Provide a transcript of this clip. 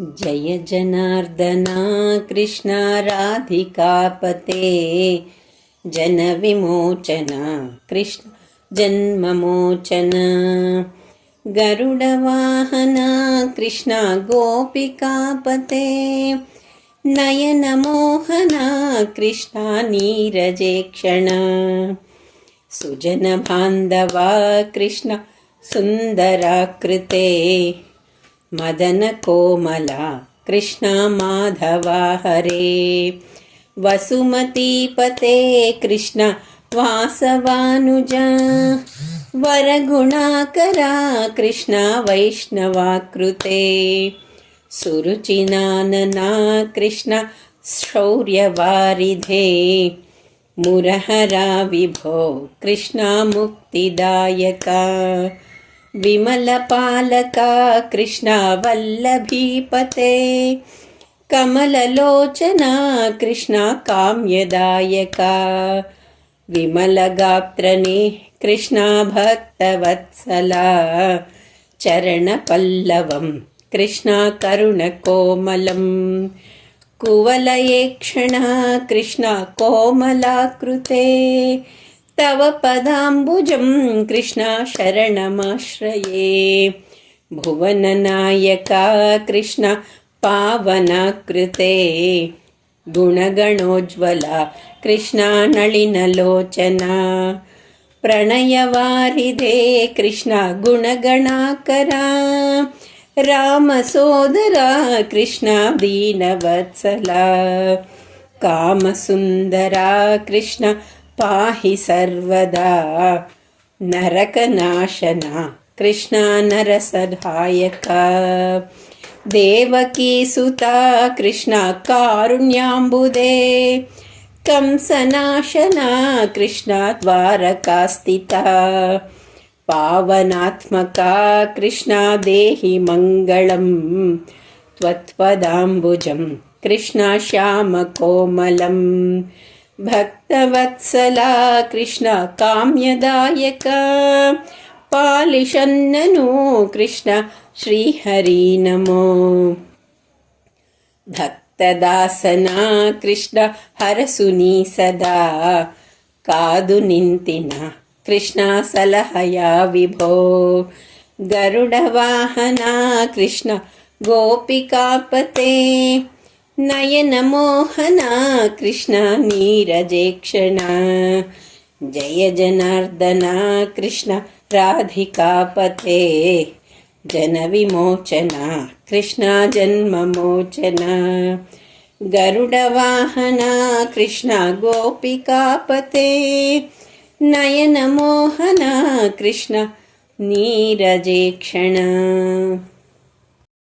जय जनार्दना कृष्ण राधिकापते। जनविमोचन कृष्ण जन्ममोचन गरुडवाहना कृष्ण गोपिकापते नयनमोहना कृष्णा नीरजेक्षण सुजनबान्धवा कृष्ण सुन्दराकृते मदनकोमला कृष्णा माधवा हरे। वसुमतीपते कृष्ण वासवानुज। वरगुणाकरा, कृष्ण वैष्णवाकृते। सुरुचिनानना, कृष्ण शौर्यवारिधे। मुरहरा विभो, कृष्णा मुक्तिदायका। విమలపాలకా కృష్ణవల్లభీపతే కమలలోచనా కృష్ణ కామ్యదాయక. విమలగాత్రని కృష్ణ భక్తవత్సల చరణపల్లవం కృష్ణ కరుణకోమలం కువలయేక్షణ కృష్ణ కోమలాకృతే तव पदाम्बुजं कृष्णा शरणमाश्रये भुवननायका कृष्ण पावनाकृते गुणगणोज्ज्वला कृष्णा नळिनलोचना प्रणयवारिधे कृष्णा गुणगणाकरा रामसोदरा कृष्णा दीनवत्सला कामसुन्दरा कृष्ण पाहि सर्वदा। नरकनाशना। कृष्णा नरसहायका। देवकीसुता कृष्णा कारुण्याम्बुदे। कंसनाशना। कृष्णा द्वारकास्थिता पावनात्मका। कृष्णा देहि मङ्गलम्। त्वत्पदाम्बुजं कृष्णा श्यामकोमलम् భక్తవత్సలా కృష్ణ కామ్యదాయక పాలిషన్నను కృష్ణ శ్రీహరి నమో భక్తదాసన కృష్ణ హరసుని సదా కాదు నింతిన కృష్ణ సలహయా విభో గరుడవాహన కృష్ణ గోపికాపతే నయనమోహన కృష్ణ నీరజేక్షణ జయ జనార్దన కృష్ణ రాధికాపతే జన విమోచన కృష్ణ జన్మమోచన గరుడవాహన కృష్ణ గోపికాపతే నయనమోహన కృష్ణ నీరజేక్షణ